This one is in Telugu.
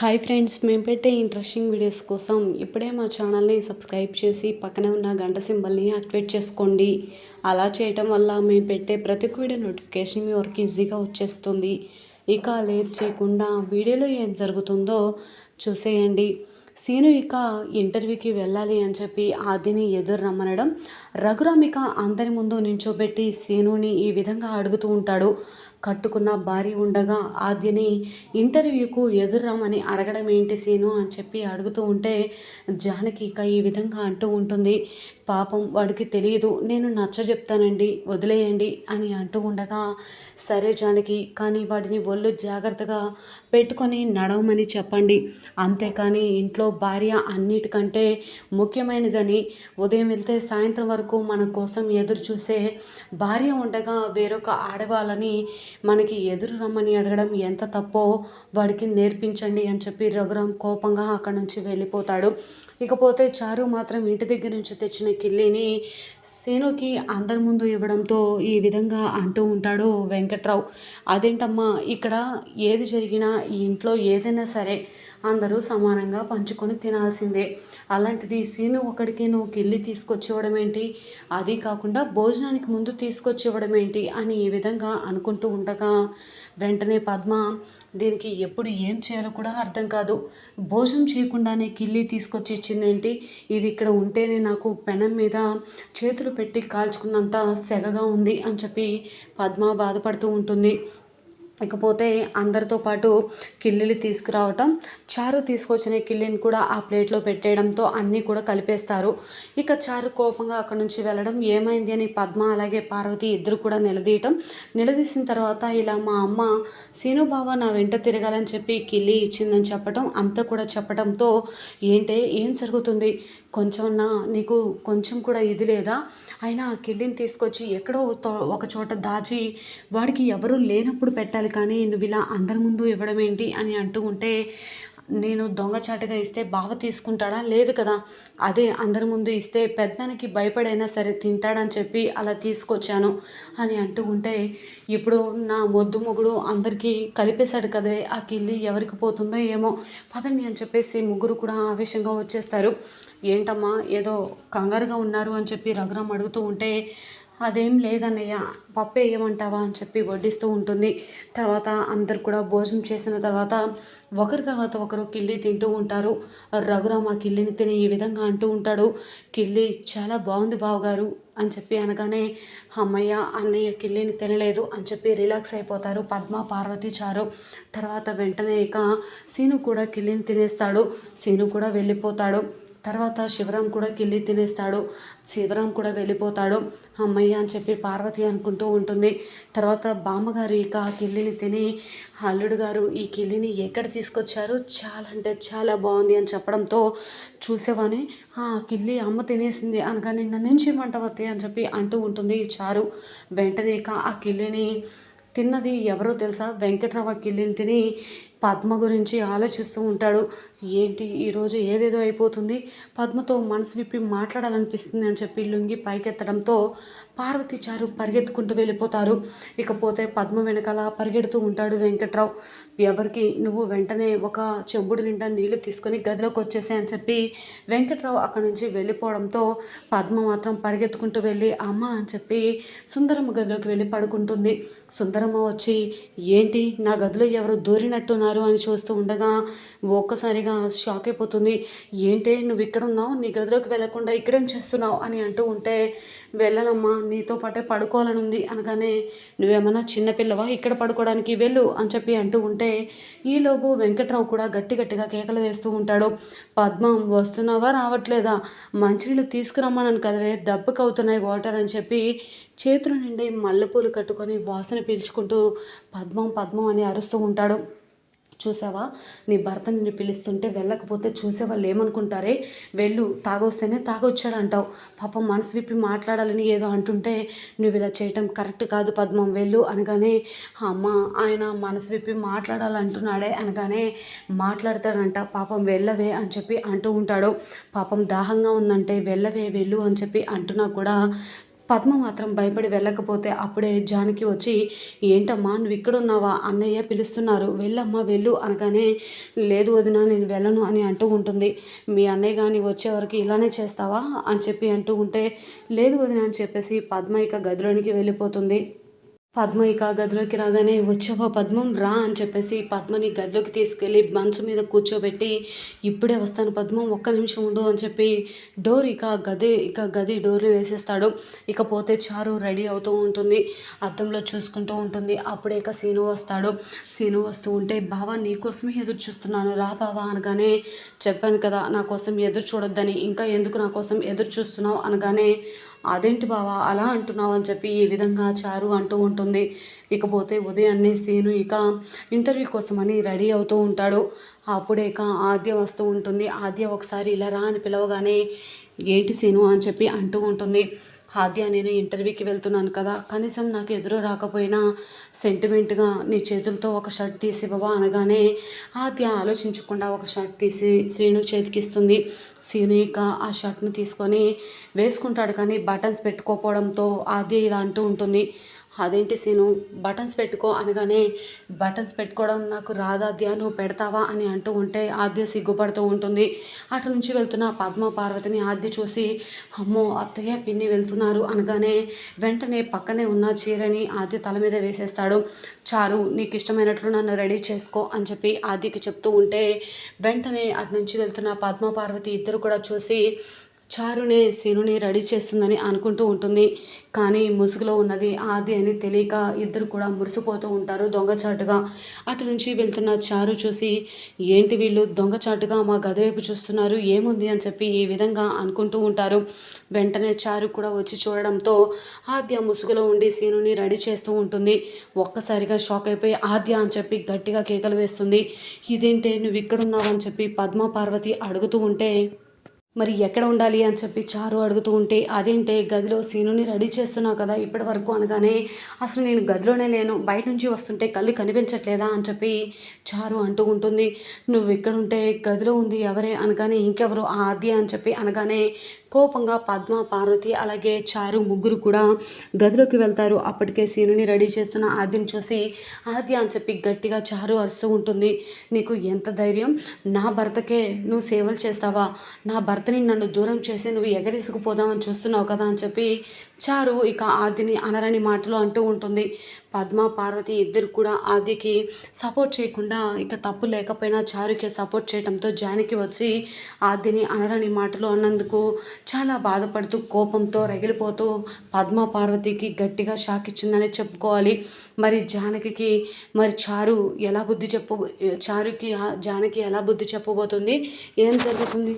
హాయ్ ఫ్రెండ్స్ మేము పెట్టే ఇంట్రెస్టింగ్ వీడియోస్ కోసం ఇప్పుడే మా ఛానల్ని సబ్స్క్రైబ్ చేసి పక్కనే ఉన్న గంట సింబల్ని యాక్టివేట్ చేసుకోండి. అలా చేయటం వల్ల మేము పెట్టే ప్రతి ఒక్క వీడియో నోటిఫికేషన్ మీ వరకు ఈజీగా వచ్చేస్తుంది. ఇక లేట్ చేయకుండా వీడియోలో ఏం జరుగుతుందో చూసేయండి. సీను ఇక ఇంటర్వ్యూకి వెళ్ళాలి అని చెప్పి ఆదిని ఎదురు రమ్మనడం రఘురామిక అందరి ముందు నించోబెట్టి సీనుని ఈ విధంగా అడుగుతూ ఉంటాడు. కట్టుకున్న భారీ ఉండగా ఆద్యని ఇంటర్వ్యూకు ఎదురామని అడగడం ఏంటి సీను అని చెప్పి అడుగుతూ ఉంటే జానకి ఇక ఈ విధంగా అంటూ ఉంటుంది. పాపం వాడికి తెలియదు నేను నచ్చ చెప్తానండి వదిలేయండి అని అంటూ ఉండగా సరే జానకి కానీ వాడిని ఒళ్ళు జాగ్రత్తగా పెట్టుకొని నడవమని చెప్పండి. అంతేకాని ఇంట్లో భార్య అన్నిటికంటే ముఖ్యమైనదని ఉదయం వెళ్తే సాయంత్రం వరకు మన కోసం ఎదురు చూసే భార్య ఉండగా వేరొక ఆడవాళ్ళని మనకి ఎదురు రమ్మని అడగడం ఎంత తప్పో వాడికి నేర్పించండి అని చెప్పి రఘురామ్ కోపంగా అక్కడి నుంచి వెళ్ళిపోతాడు. ఇకపోతే చారు మాత్రం ఇంటి దగ్గర నుంచి తెచ్చిన కిల్లీని సేనుకి అందరి ముందు ఇవ్వడంతో ఈ విధంగా అంటూ ఉంటాడు వెంకట్రావు. అదేంటమ్మా ఇక్కడ ఏది జరిగినా ఈ ఇంట్లో ఏదైనా సరే అందరూ సమానంగా పంచుకొని తినాల్సిందే. అలాంటిది సీను ఒకడికి నువ్వు కిల్లి తీసుకొచ్చి ఇవ్వడం ఏంటి? అది కాకుండా భోజనానికి ముందు తీసుకొచ్చి ఇవ్వడం ఏంటి? అని ఈ విధంగా అనుకుంటూ ఉండగా వెంటనే పద్మ దీనికి ఎప్పుడు ఏం చేయాలో కూడా అర్థం కాదు. భోజనం చేయకుండానే కిల్లి తీసుకొచ్చి ఇచ్చిందేంటి ఇది ఇక్కడ ఉంటేనే నాకు పెనం మీద చేతులు పెట్టి కాల్చుకున్నంత సెగగా ఉంది అని చెప్పి పద్మ బాధపడుతూ ఉంటుంది. ఇకపోతే అందరితో పాటు కిల్లిని తీసుకురావటం చారు తీసుకొచ్చిన కిల్లిని కూడా ఆ ప్లేట్లో పెట్టేయడంతో అన్నీ కూడా కలిపేస్తారు. ఇక చారు కోపంగా అక్కడ నుంచి వెళ్ళడం ఏమైంది అని పద్మ అలాగే పార్వతి ఇద్దరు కూడా నిలదీయటం. నిలదీసిన తర్వాత ఇలా మా అమ్మ సీనుబావ నా వెంట తిరగాలని చెప్పి కిల్లి ఇచ్చిందని చెప్పటం అంతా కూడా చెప్పడంతో ఏంటే ఏం జరుగుతుంది? కొంచెమన్నా నీకు కొంచెం కూడా ఇది లేదా? అయినా ఆ కిల్లిని తీసుకొచ్చి ఎక్కడో ఒక చోట దాచి వాడికి ఎవరు లేనప్పుడు పెట్టాలి కానీ నువ్వు ఇలా అందరి ముందు ఇవ్వడం ఏంటి అని అంటూ ఉంటే నేను దొంగచాటుగా ఇస్తే బావ తీసుకుంటాడా? లేదు కదా. అదే అందరి ముందు ఇస్తే పెద్దానికి భయపడైనా సరే తింటాడని చెప్పి అలా తీసుకొచ్చాను అని అంటూ ఉంటే ఇప్పుడు నా మొద్దు మొగుడు అందరికీ కలిపేశాడు కదే. ఆ కిల్లి ఎవరికి పోతుందో ఏమో పదండి అని చెప్పేసి ముగ్గురు కూడా ఆవేశంగా వచ్చేస్తారు. ఏంటమ్మా ఏదో కంగారుగా ఉన్నారు అని చెప్పి రఘురామ్ అడుగుతూ ఉంటే అదేం లేదన్నయ్య పప్పు వేయమంటావా అని చెప్పి వడ్డిస్తూ ఉంటుంది. తర్వాత అందరు కూడా భోజనం చేసిన తర్వాత ఒకరి తర్వాత ఒకరు కిల్లి తింటూ ఉంటారు. రఘురామ ఆ కిల్లిని తిని ఈ విధంగా అంటూ ఉంటాడు. కిల్లి చాలా బాగుంది బావగారు అని చెప్పి అనగానే అమ్మయ్య అన్నయ్య కిల్లిని తినలేదు అని చెప్పి రిలాక్స్ అయిపోతారు. పద్మ పార్వతి చారు. తర్వాత వెంటనే ఇక సీను కూడా కిల్లిని తినేస్తాడు. సీను కూడా వెళ్ళిపోతాడు. తర్వాత శివరాం కూడా కిల్లి తినేస్తాడు. శివరాం కూడా వెళ్ళిపోతాడు. అమ్మయ్య అని చెప్పి పార్వతి అనుకుంటూ ఉంటుంది. తర్వాత బామ్మగారు ఇక ఆ కిల్లిని తిని అల్లుడు గారు ఈ కిల్లిని ఎక్కడ తీసుకొచ్చారు? చాలా అంటే చాలా బాగుంది అని చెప్పడంతో చూసేవాని ఆ కిల్లి అమ్మ తినేసింది అనగానే నన్ను ఏం చేయమంటావత్తి అని చెప్పి అంటూ ఉంటుంది చారు. వెంటనే ఇక ఆ కిల్లిని తిన్నది ఎవరో తెలుసా? వెంకట్రావు కిల్లిని తిని పద్మ గురించి ఆలోచిస్తూ ఉంటాడు. ఏంటి ఈరోజు ఏదేదో అయిపోతుంది? పద్మతో మనసు విప్పి మాట్లాడాలనిపిస్తుంది అని చెప్పి లుంగి పైకెత్తడంతో పార్వతి చారు పరిగెత్తుకుంటూ వెళ్ళిపోతారు. ఇకపోతే పద్మ వెనకాల పరిగెడుతూ ఉంటాడు వెంకట్రావు. ఎవరికి? నువ్వు వెంటనే ఒక చెంబుడు నిండా నీళ్ళు తీసుకొని గదిలోకి వచ్చేసే అని చెప్పి వెంకట్రావు అక్కడి నుంచి వెళ్ళిపోవడంతో పద్మ మాత్రం పరిగెత్తుకుంటూ వెళ్ళి అమ్మ అని చెప్పి సుందరమ్మ గదిలోకి వెళ్ళి పడుకుంటుంది. సుందరమ్మ వచ్చి ఏంటి? నా గదిలో ఎవరు దూరినట్టున్నారు? అని చూస్తూ ఉండగా ఒక్కసారిగా షాక్ అయిపోతుంది. ఏంటి నువ్వు ఇక్కడ ఉన్నావు? నీ గదిలోకి వెళ్ళకుండా ఇక్కడేం చేస్తున్నావు? అని అంటూ ఉంటే వెళ్ళనమ్మా నీతో పాటే పడుకోవాలని ఉంది. అనగానే నువ్వేమన్నా చిన్నపిల్లవా ఇక్కడ పడుకోవడానికి వెళ్ళు అని చెప్పి అంటూ ఉంటే ఈలోపు వెంకట్రావు కూడా గట్టి గట్టిగా కేకలు వేస్తూ ఉంటాడు. పద్మం వస్తున్నావా? రావట్లేదా? మంచినీళ్ళు తీసుకురమ్మన్నాను కదవే దెబ్బకవుతున్నాయి వాటర్ అని చెప్పి చేతుల నుండి మల్లెపూలు కట్టుకొని వాసన పీల్చుకుంటూ పద్మం పద్మం అని అరుస్తూ ఉంటాడు. చూసావా? నీ భర్త నిన్ను పిలుస్తుంటే వెళ్ళకపోతే చూసే వాళ్ళు ఏమనుకుంటారే? వెళ్ళు తాగొస్తేనే తాగొచ్చాడు అంటావు పాపం మనసు విప్పి మాట్లాడాలని ఏదో అంటుంటే నువ్వు ఇలా చేయటం కరెక్ట్ కాదు పద్మం వెళ్ళు అనగానే అమ్మ ఆయన మనసు విప్పి మాట్లాడాలంటున్నాడే అనగానే మాట్లాడతాడంట. పాపం వెళ్ళవే అని చెప్పి అంటూ ఉంటాడు. పాపం దాహంగా ఉందంటే వెళ్ళవే వెళ్ళు అని చెప్పి అంటున్నా కూడా పద్మ మాత్రం భయపడి వెళ్ళకపోతే అప్పుడే జానకి వచ్చి ఏంటమ్మా నువ్వు ఇక్కడ ఉన్నావా అన్నయ్య పిలుస్తున్నారు. వెళ్ళమ్మా వెళ్ళు అనగానే లేదు వదిన నేను వెళ్ళను అని అంటూ ఉంటుంది. మీ అన్నయ్య కానీ వచ్చే వరకు ఇలానే చేస్తావా? అని చెప్పి అంటూ ఉంటే లేదు వదిన అని చెప్పేసి పద్మ ఇక గదిలోనికి వెళ్ళిపోతుంది. పద్మ ఇక గదిలోకి రాగానే వచ్చావా పద్మం? రా అని చెప్పేసి పద్మని గదిలోకి తీసుకెళ్ళి మంచం మీద కూర్చోబెట్టి ఇప్పుడే వస్తాను పద్మం ఒక్క నిమిషం ఉండు అని చెప్పి డోర్ ఇక గది ఇక గది డోర్లు వేసేస్తాడు. ఇకపోతే చారు రెడీ అవుతూ ఉంటుంది అద్దంలో చూసుకుంటూ ఉంటుంది. అప్పుడే ఇక సీను వస్తాడు. సీను వస్తూ ఉంటే బావా నీకోసమే ఎదురు చూస్తున్నాను రా బావా అనగానే చెప్పాను కదా నా కోసం ఎదురు చూడొద్దని ఇంకా ఎందుకు నా కోసం ఎదురు చూస్తున్నావు? అనగానే అదేంటి బావా అలా అంటున్నావు అని చెప్పి ఈ విధంగా చారు అంటూ ఉంటుంది. ఇకపోతే ఉదయాన్నే సీను ఇక ఇంటర్వ్యూ కోసమని రెడీ అవుతూ ఉంటాడు. అప్పుడే ఇక ఆద్య వస్తూ ఉంటుంది. ఆద్య ఒకసారి ఇలా రా అని పిలవగానే ఏంటి సీను అని చెప్పి అంటూ ఉంటుంది. హాద్య నేను ఇంటర్వ్యూకి వెళ్తున్నాను కదా. కనీసం నాకు ఎదురు రాకపోయినా సెంటిమెంట్గా నీ చేతులతో ఒక షర్ట్ తీసి ఇవ్వవా అనగానే హాద్య ఆలోచించకుండా ఒక షర్ట్ తీసి శ్రీను చేతికిస్తుంది. శ్రీను ఇక ఆ షర్ట్ను తీసుకొని వేసుకుంటాడు కానీ బటన్స్ పెట్టుకోపోవడంతో ఆద్య ఇలా అంటూ ఉంటుంది. అదేంటి సీను? బటన్స్ పెట్టుకో అనగానే బటన్స్ పెట్టుకోవడం నాకు రాదాద్య నువ్వు పెడతావా? అని అంటూ ఉంటే ఆద్య సిగ్గుపడుతూ ఉంటుంది. అటు నుంచి వెళ్తున్న పద్మ పార్వతిని ఆద్య చూసి అమ్మో అత్తయ్య పిన్ని వెళ్తున్నారు అనగానే వెంటనే పక్కనే ఉన్న చీరని ఆద్య తల మీద వేసేస్తాడు. చారు నీకు ఇష్టమైనట్లు నన్ను రెడీ చేసుకో అని చెప్పి ఆద్యకి చెప్తూ ఉంటే వెంటనే అటు నుంచి వెళ్తున్న పద్మ పార్వతి ఇద్దరు కూడా చూసి చారునే శీనుని రెడీ చేస్తుందని అనుకుంటూ ఉంటుంది. కానీ ముసుగులో ఉన్నది ఆది అని తెలియక ఇద్దరు కూడా మురిసిపోతూ ఉంటారు దొంగచాటుగా. అటు నుంచి వెళ్తున్న చారు చూసి ఏంటి వీళ్ళు దొంగచాటుగా మా గది వైపు చూస్తున్నారు? ఏముంది? అని చెప్పి ఈ విధంగా అనుకుంటూ ఉంటారు. వెంటనే చారు కూడా వచ్చి చూడడంతో ఆద్య ముసుగులో ఉండి శీనుని రెడీ చేస్తూ ఉంటుంది. ఒక్కసారిగా షాక్ అయిపోయి ఆద్య అని చెప్పి గట్టిగా కేకలు వేస్తుంది. ఇదేంటే నువ్వు ఇక్కడున్నావు? అని చెప్పి పద్మ పార్వతి అడుగుతూ ఉంటే మరి ఎక్కడ ఉండాలి అని చెప్పి చారు అడుగుతూ ఉంటే అదేంటే గదిలో సీనుని రెడీ చేస్తున్నావు కదా ఇప్పటి వరకు అనగానే అసలు నేను గదిలోనే లేను బయట నుంచి వస్తుంటే కళ్ళు కనిపించట్లేదా? అని చెప్పి చారు అంటూ ఉంటుంది. నువ్వు ఇక్కడ ఉంటే గదిలో ఉంది ఎవరే? అనగానే ఇంకెవరు? ఆద్య? అని చెప్పి అనగానే కోపంగా పద్మ పార్వతి అలాగే చారు ముగ్గురు కూడా గదిలోకి వెళ్తారు. అప్పటికే సీనుని రెడీ చేస్తున్న ఆద్యని చూసి ఆద్య అని చెప్పి గట్టిగా చారు అరుస్తూ ఉంటుంది. నీకు ఎంత ధైర్యం? నా భర్తకే నువ్వు సేవలు చేస్తావా? నా భర్త భర్తని నన్ను దూరం చేసి నువ్వు ఎగరేసుకుపోదామని చూస్తున్నావు కదా అని చెప్పి చారు ఇక ఆద్యని అనరని మాటలు అంటూ ఉంటుంది. పద్మ పార్వతి ఇద్దరు కూడా ఆద్యకి సపోర్ట్ చేయకుండా ఇక తప్పు లేకపోయినా చారుకి సపోర్ట్ చేయడంతో జానికి వచ్చి ఆద్యని అనరని మాటలు అన్నందుకు చాలా బాధపడుతూ కోపంతో రగిలిపోతూ పద్మ పార్వతికి గట్టిగా షాక్ ఇచ్చిందని చెప్పుకోవాలి. మరి జానకి మరి చారు ఎలా బుద్ధి చెప్పు చారుకి జానకి ఎలా బుద్ధి చెప్పబోతుంది? ఏం జరుగుతుంది?